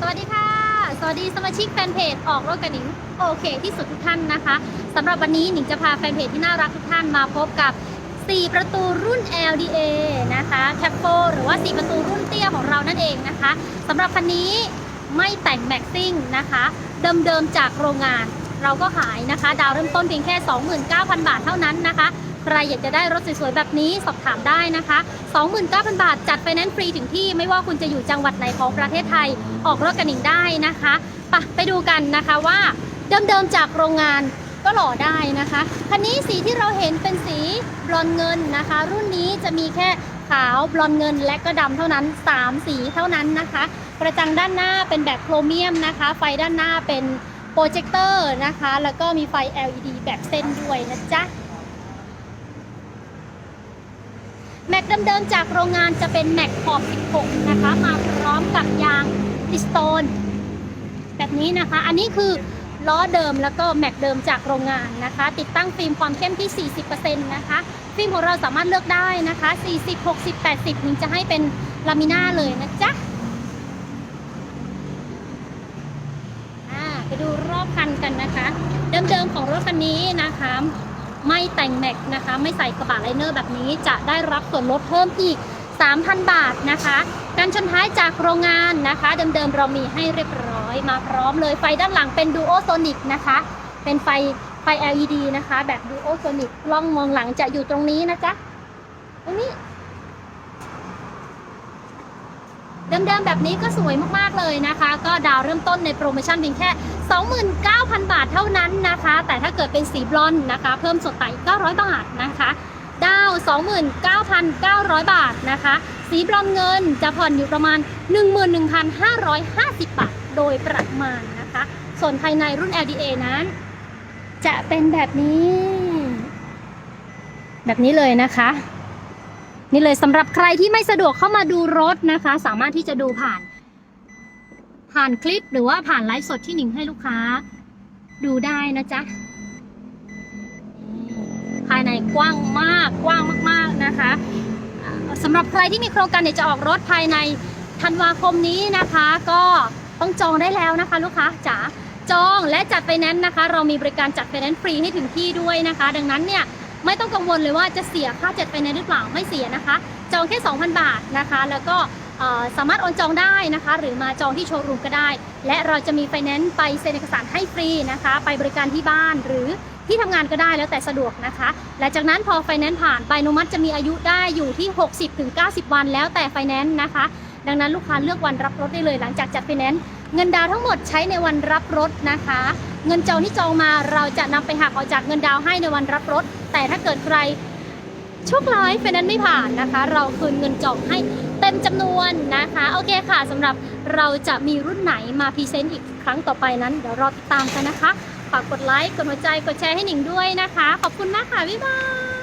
สวัสดีค่ะ สวัสดีสมาชิกแฟนเพจออกรถกับหนิงโอเคที่สุดทุกท่านนะคะสำหรับวันนี้หนิงจะพาแฟนเพจที่น่ารักทุกท่านมาพบกับ 4 ประตูรุ่น LDA นะคะแคปโปหรือว่า 4 ประตูรุ่นเตี้ยของเรานั่นเองนะคะสำหรับคันนี้ไม่แต่งแม็กซิ่งนะคะเดิมๆจากโรงงานเราก็ขายนะคะ ดาวเริ่มต้นเพียงแค่ 29,000 บาทเท่านั้นนะคะ รอยากจะได้รถสวยๆแบบนี้สอบถามได้นะคะ 29,000 บาท จัดไฟแนนซ์ฟรีถึงที่ไม่ว่าคุณจะอยู่จังหวัดไหนของประเทศไทย ออกรถกันหนิงได้นะคะไปะไปดูกันนะคะว่าเดิมๆจากโรงงานก็หล่อได้นะคะ คันนี้สีที่เราเห็นเป็นสีบลอนเงินนะคะ รุ่นนี้จะมีแค่ขาวบลอนเงินและก็ดำเท่านั้น 3 สีเท่านั้นนะคะ กระจังด้านหน้าเป็นแบบโครเมียมนะคะ ไฟด้านหน้าเป็นโปรเจคเตอร์นะคะ แล้วก็มีไฟ LED แบบเส้นด้วยนะจ๊ะ แม็กเดิมๆจากโรงงานจะเป็นแม็กขอบ 16 นะคะ มาพร้อมกับยางพิสโตนแบบนี้นะคะ อันนี้คือล้อเดิมแล้วก็แม็กเดิมจากโรงงานนะคะ ติดตั้งฟิล์มความเข้มที่ 40%นะคะ ฟิล์มของเราสามารถเลือกได้นะคะ 40 60 80นิงจะให้เป็นลามิน่าเลยนะจ๊ะอ่าไปดูรอบคันกันนะคะ เดิมๆของรถคันนี้นะคะ ไม่แต่งแม็กนะคะ ไม่ใส่กระบะไลเนอร์แบบนี้จะได้รับส่วนลดเพิ่มอีก 3,000 บาทนะคะการชนท้ายจากโรงงานนะคะ เดิมๆเรามีให้เรียบร้อยมาพร้อมเลยไฟด้านหลังเป็นดูโอโซนิกนะคะ เป็นไฟไฟ LED นะคะ แบบดูโอโซนิกกล้องมองหลังจะอยู่ตรงนี้นะจ๊ะตรงนี้ เดิมๆแบบนี้ก็สวยมากๆเลยนะคะ ก็ดาวเริ่มต้นในโปรโมชั่นเพียงแค่ 29,000 บาทเท่านั้นนะคะ แต่ถ้าเกิดเป็นสีบลอนด์นะคะ เพิ่มสดไต่900 บาทนะคะดาว 29,900 บาทนะคะ สีบลอนเงินจะผ่อนอยู่ประมาณ 11,550 บาท โดยประมาณนะคะ ส่วนภายในรุ่น LDA นั้น จะเป็นแบบนี้ แบบนี้เลยนะคะ นี่เลยสำหรับใครที่ไม่สะดวกเข้ามาดูรถนะคะ สามารถที่จะดูผ่าน ผ่านคลิปหรือว่าผ่านไลฟ์สดที่หนิงให้ลูกค้า ดูได้นะจ๊ะภายในกว้างมากกว้างมาก ๆนะคะสำหรับใครที่มีโครงการอยากจะออกรถภายในธันวาคมนี้นะคะ ก็ต้องจองได้แล้วนะคะ ลูกค้าจ๋าจองและจัดไฟแนนซ์นะคะ เรามีบริการจัดไฟแนนซ์ฟรีให้ถึงที่ด้วยนะคะ ดังนั้นเนี่ย ไม่ต้องกังวลเลยว่าจะเสียค่าจัดไฟแนนซ์หรือเปล่าไม่เสียนะคะ จองแค่ 2,000 บาทนะคะ แล้วก็สามารถโอนจองได้นะคะ หรือมาจองที่โชว์รูมก็ได้ และเราจะมีไฟแนนซ์ไปเซ็นเอกสารให้ฟรีนะคะ ไปบริการที่บ้านหรือที่ทำงานก็ได้แล้วแต่สะดวกนะคะและจากนั้นพอไฟแนนซ์ผ่านใบอนุมัติจะมีอายุได้อยู่ที่ 60-90 วันแล้วแต่ไฟแนนซ์นะคะ ดังนั้นลูกค้าเลือกวันรับรถได้เลยหลังจากจัดไฟแนนซ์เงินดาวทั้งหมดใช้ในวันรับรถนะคะ เงินจองที่จองมาเราจะนำไปหักออกจากเงินดาวให้ในวันรับรถ แต่ถ้าเกิดใครโชคร้ายไฟแนนซ์ไม่ผ่านนะคะ เราคืนเงินจองให้เต็มจำนวนนะคะโอเคค่ะสำหรับเราจะมีรุ่นไหนมาพรีเซนต์อีกครั้งต่อไปนั้นเดี๋ยวรอติดตามกันนะคะฝากกดไลค์กดหัวใจกดแชร์ให้หนิงด้วยนะคะ ขอบคุณมากค่ะ บ๊ายบาย